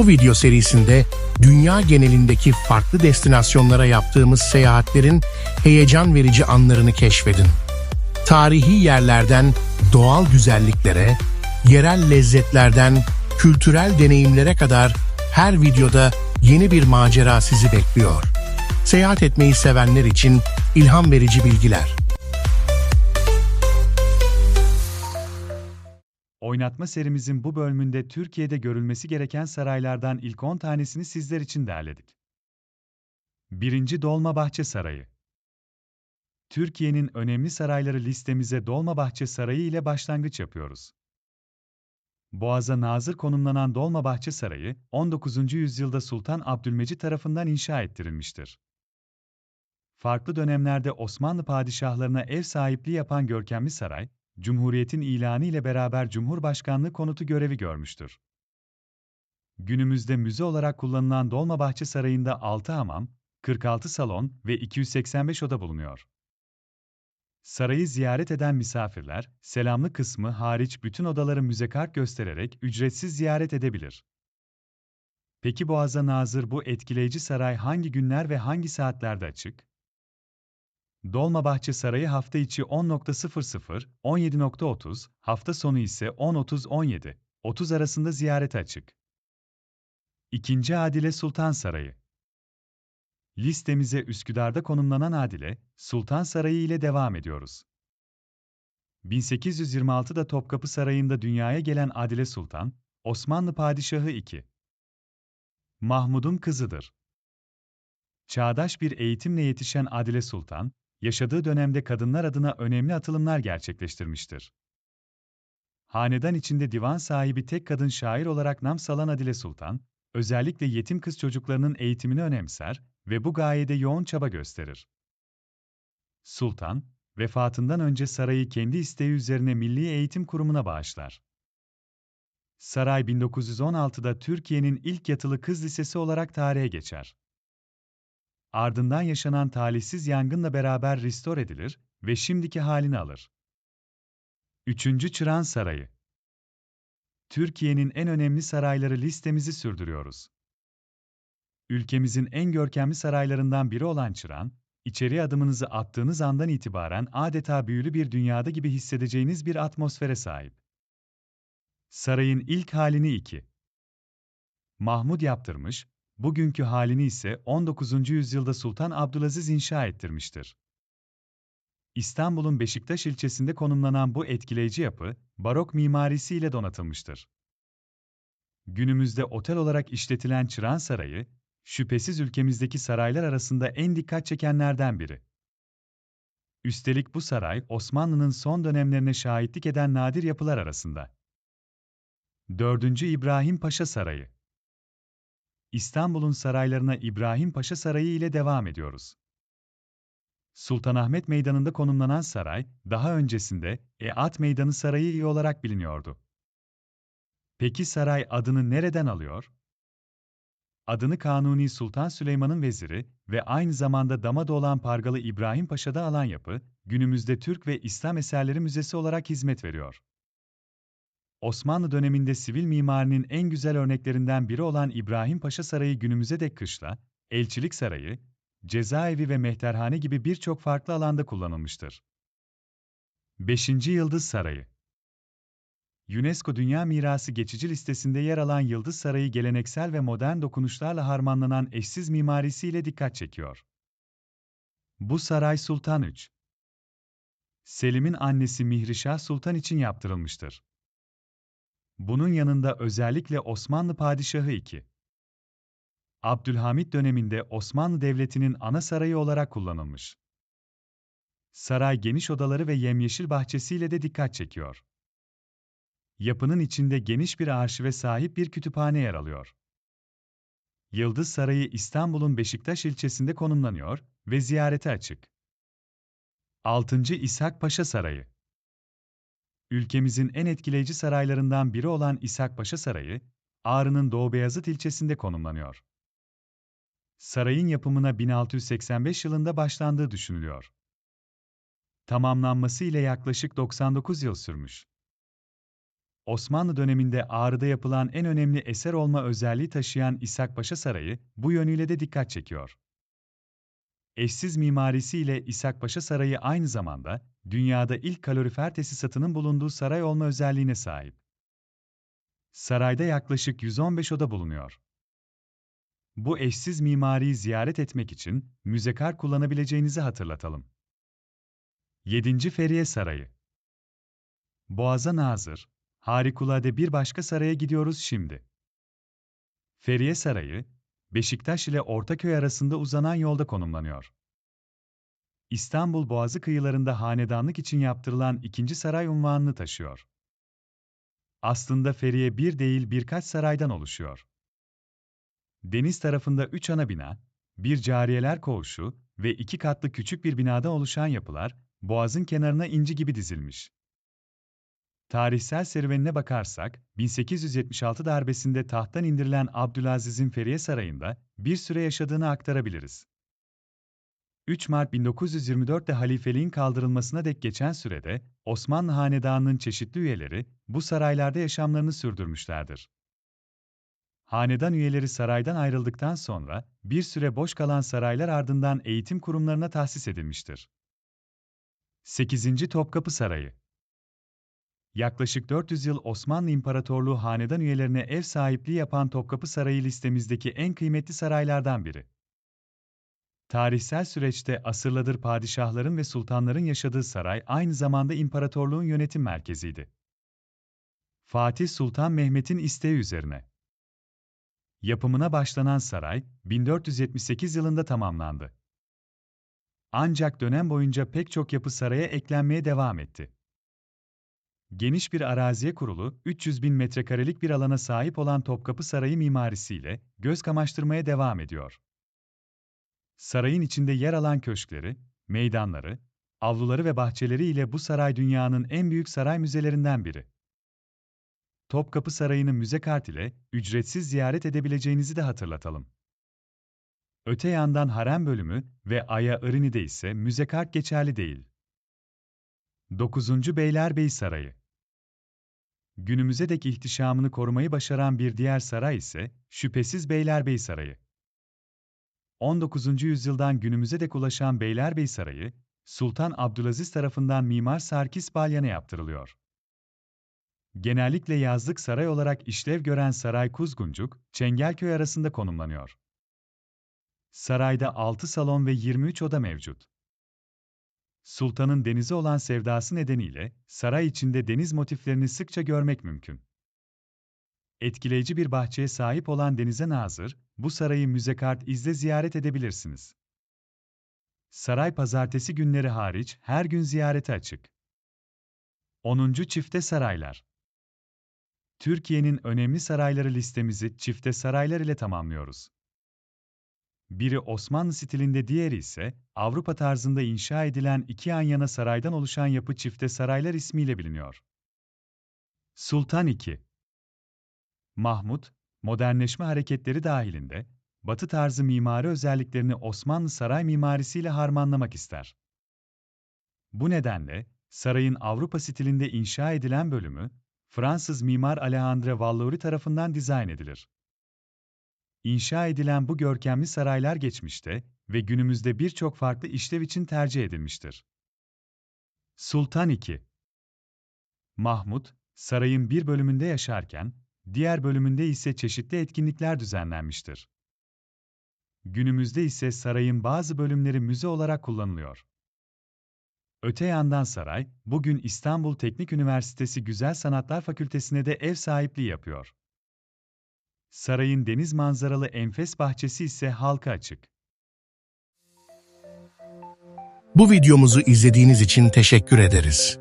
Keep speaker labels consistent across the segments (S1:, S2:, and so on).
S1: Bu video serisinde dünya genelindeki farklı destinasyonlara yaptığımız seyahatlerin heyecan verici anlarını keşfedin. Tarihi yerlerden doğal güzelliklere, yerel lezzetlerden kültürel deneyimlere kadar her videoda yeni bir macera sizi bekliyor. Seyahat etmeyi sevenler için ilham verici bilgiler.
S2: Oynatma serimizin bu bölümünde Türkiye'de görülmesi gereken saraylardan ilk 10 tanesini sizler için derledik. 1. Dolmabahçe Sarayı Türkiye'nin önemli sarayları listemize Dolmabahçe Sarayı ile başlangıç yapıyoruz. Boğaz'a nazır konumlanan Dolmabahçe Sarayı, 19. yüzyılda Sultan Abdülmecit tarafından inşa ettirilmiştir. Farklı dönemlerde Osmanlı padişahlarına ev sahipliği yapan görkemli saray, Cumhuriyet'in ilanı ile beraber Cumhurbaşkanlığı konutu görevi görmüştür. Günümüzde müze olarak kullanılan Dolmabahçe Sarayı'nda 6 hamam, 46 salon ve 285 oda bulunuyor. Sarayı ziyaret eden misafirler, selamlı kısmı hariç bütün odaları müze kart göstererek ücretsiz ziyaret edebilir. Peki Boğaz'a nazır bu etkileyici saray hangi günler ve hangi saatlerde açık? Dolmabahçe Sarayı hafta içi 10.00, 17.30, hafta sonu ise 10.30-17, 30 arasında ziyarete açık. 2. Adile Sultan Sarayı Listemize Üsküdar'da konumlanan Adile, Sultan Sarayı ile devam ediyoruz. 1826'da Topkapı Sarayı'nda dünyaya gelen Adile Sultan, Osmanlı Padişahı II. Mahmud'un kızıdır. Çağdaş bir eğitimle yetişen Adile Sultan, yaşadığı dönemde kadınlar adına önemli atılımlar gerçekleştirmiştir. Hanedan içinde divan sahibi tek kadın şair olarak nam salan Adile Sultan, özellikle yetim kız çocuklarının eğitimini önemser ve bu gayede yoğun çaba gösterir. Sultan, vefatından önce sarayı kendi isteği üzerine Milli Eğitim Kurumu'na bağışlar. Saray 1916'da Türkiye'nin ilk yatılı kız lisesi olarak tarihe geçer. Ardından yaşanan talihsiz yangınla beraber restore edilir ve şimdiki halini alır. 3. Çıran Sarayı Türkiye'nin en önemli sarayları listemizi sürdürüyoruz. Ülkemizin en görkemli saraylarından biri olan Çıran, içeri adımınızı attığınız andan itibaren adeta büyülü bir dünyada gibi hissedeceğiniz bir atmosfere sahip. Sarayın ilk halini 2. Mahmud yaptırmış, bugünkü halini ise 19. yüzyılda Sultan Abdülaziz inşa ettirmiştir. İstanbul'un Beşiktaş ilçesinde konumlanan bu etkileyici yapı, barok mimarisiyle donatılmıştır. Günümüzde otel olarak işletilen Çıran Sarayı, şüphesiz ülkemizdeki saraylar arasında en dikkat çekenlerden biri. Üstelik bu saray, Osmanlı'nın son dönemlerine şahitlik eden nadir yapılar arasında. 4. İbrahim Paşa Sarayı İstanbul'un saraylarına İbrahim Paşa Sarayı ile devam ediyoruz. Sultanahmet Meydanı'nda konumlanan saray, daha öncesinde E-At Meydanı Sarayı olarak biliniyordu. Peki saray adını nereden alıyor? Adını Kanuni Sultan Süleyman'ın veziri ve aynı zamanda damada olan Pargalı İbrahim Paşa'da alan yapı, günümüzde Türk ve İslam Eserleri Müzesi olarak hizmet veriyor. Osmanlı döneminde sivil mimarinin en güzel örneklerinden biri olan İbrahim Paşa Sarayı günümüze dek kışla, Elçilik Sarayı, cezaevi ve mehterhane gibi birçok farklı alanda kullanılmıştır. 5. Yıldız Sarayı UNESCO Dünya Mirası geçici listesinde yer alan Yıldız Sarayı geleneksel ve modern dokunuşlarla harmanlanan eşsiz mimarisiyle dikkat çekiyor. Bu saray Sultan III. Selim'in annesi Mihrişah Sultan için yaptırılmıştır. Bunun yanında özellikle Osmanlı Padişahı II. Abdülhamit döneminde Osmanlı Devleti'nin ana sarayı olarak kullanılmış. Saray geniş odaları ve yemyeşil bahçesiyle de dikkat çekiyor. Yapının içinde geniş bir arşive sahip bir kütüphane yer alıyor. Yıldız Sarayı İstanbul'un Beşiktaş ilçesinde konumlanıyor ve ziyarete açık. 6. İshak Paşa Sarayı Ülkemizin en etkileyici saraylarından biri olan İshak Paşa Sarayı, Ağrı'nın Doğu Beyazıt ilçesinde konumlanıyor. Sarayın yapımına 1685 yılında başlandığı düşünülüyor. Tamamlanması ile yaklaşık 99 yıl sürmüş. Osmanlı döneminde Ağrı'da yapılan en önemli eser olma özelliği taşıyan İshak Paşa Sarayı bu yönüyle de dikkat çekiyor. Eşsiz mimarisiyle İshak Paşa Sarayı aynı zamanda dünyada ilk kalorifer tesisatının bulunduğu saray olma özelliğine sahip. Sarayda yaklaşık 115 oda bulunuyor. Bu eşsiz mimariyi ziyaret etmek için müze kart kullanabileceğinizi hatırlatalım. 7. Feriye Sarayı Boğaza nazır, harikulade bir başka saraya gidiyoruz şimdi. Feriye Sarayı, Beşiktaş ile Ortaköy arasında uzanan yolda konumlanıyor. İstanbul Boğazı kıyılarında hanedanlık için yaptırılan ikinci saray unvanını taşıyor. Aslında Feriye bir değil birkaç saraydan oluşuyor. Deniz tarafında üç ana bina, bir cariyeler koğuşu ve iki katlı küçük bir binadan oluşan yapılar, boğazın kenarına inci gibi dizilmiş. Tarihsel serüvenine bakarsak, 1876 darbesinde tahttan indirilen Abdülaziz'in Feriye Sarayı'nda bir süre yaşadığını aktarabiliriz. 3 Mart 1924'te halifeliğin kaldırılmasına dek geçen sürede Osmanlı Hanedanı'nın çeşitli üyeleri bu saraylarda yaşamlarını sürdürmüşlerdir. Hanedan üyeleri saraydan ayrıldıktan sonra bir süre boş kalan saraylar ardından eğitim kurumlarına tahsis edilmiştir. 8. Topkapı Sarayı Yaklaşık 400 yıl Osmanlı İmparatorluğu hanedan üyelerine ev sahipliği yapan Topkapı Sarayı listemizdeki en kıymetli saraylardan biri. Tarihsel süreçte asırladır padişahların ve sultanların yaşadığı saray aynı zamanda imparatorluğun yönetim merkeziydi. Fatih Sultan Mehmet'in isteği üzerine yapımına başlanan saray 1478 yılında tamamlandı. Ancak dönem boyunca pek çok yapı saraya eklenmeye devam etti. Geniş bir araziye kurulu, 300 bin metrekarelik bir alana sahip olan Topkapı Sarayı mimarisiyle göz kamaştırmaya devam ediyor. Sarayın içinde yer alan köşkleri, meydanları, avluları ve bahçeleri ile bu saray dünyanın en büyük saray müzelerinden biri. Topkapı Sarayı'nı müze kart ile ücretsiz ziyaret edebileceğinizi de hatırlatalım. Öte yandan harem bölümü ve Aya Irini'de ise müze kart geçerli değil. 9. Beylerbeyi Sarayı Günümüze dek ihtişamını korumayı başaran bir diğer saray ise şüphesiz Beylerbeyi Sarayı. 19. yüzyıldan günümüze dek ulaşan Beylerbeyi Sarayı, Sultan Abdülaziz tarafından Mimar Sarkis Balyan'a yaptırılıyor. Genellikle yazlık saray olarak işlev gören Saray Kuzguncuk, Çengelköy arasında konumlanıyor. Sarayda 6 salon ve 23 oda mevcut. Sultanın denize olan sevdası nedeniyle saray içinde deniz motiflerini sıkça görmek mümkün. Etkileyici bir bahçeye sahip olan denize nazır, bu sarayı müze kart izle ziyaret edebilirsiniz. Saray pazartesi günleri hariç her gün ziyarete açık. 10. Çifte Saraylar Türkiye'nin önemli sarayları listemizi çifte saraylar ile tamamlıyoruz. Biri Osmanlı stilinde diğeri ise Avrupa tarzında inşa edilen iki yan yana saraydan oluşan yapı çifte saraylar ismiyle biliniyor. Sultan II Mahmut, modernleşme hareketleri dahilinde, Batı tarzı mimari özelliklerini Osmanlı saray mimarisiyle harmanlamak ister. Bu nedenle, sarayın Avrupa stilinde inşa edilen bölümü, Fransız mimar Alejandro Vallaury tarafından dizayn edilir. İnşa edilen bu görkemli saraylar geçmişte ve günümüzde birçok farklı işlev için tercih edilmiştir. Sultan II Mahmut, sarayın bir bölümünde yaşarken, diğer bölümünde ise çeşitli etkinlikler düzenlenmiştir. Günümüzde ise sarayın bazı bölümleri müze olarak kullanılıyor. Öte yandan saray, bugün İstanbul Teknik Üniversitesi Güzel Sanatlar Fakültesine de ev sahipliği yapıyor. Sarayın deniz manzaralı enfes bahçesi ise halka açık.
S1: Bu videomuzu izlediğiniz için teşekkür ederiz.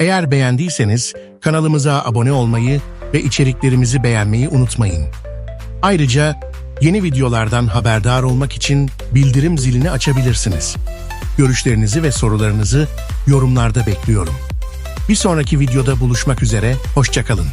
S1: Eğer beğendiyseniz kanalımıza abone olmayı ve içeriklerimizi beğenmeyi unutmayın. Ayrıca yeni videolardan haberdar olmak için bildirim zilini açabilirsiniz. Görüşlerinizi ve sorularınızı yorumlarda bekliyorum. Bir sonraki videoda buluşmak üzere, hoşçakalın.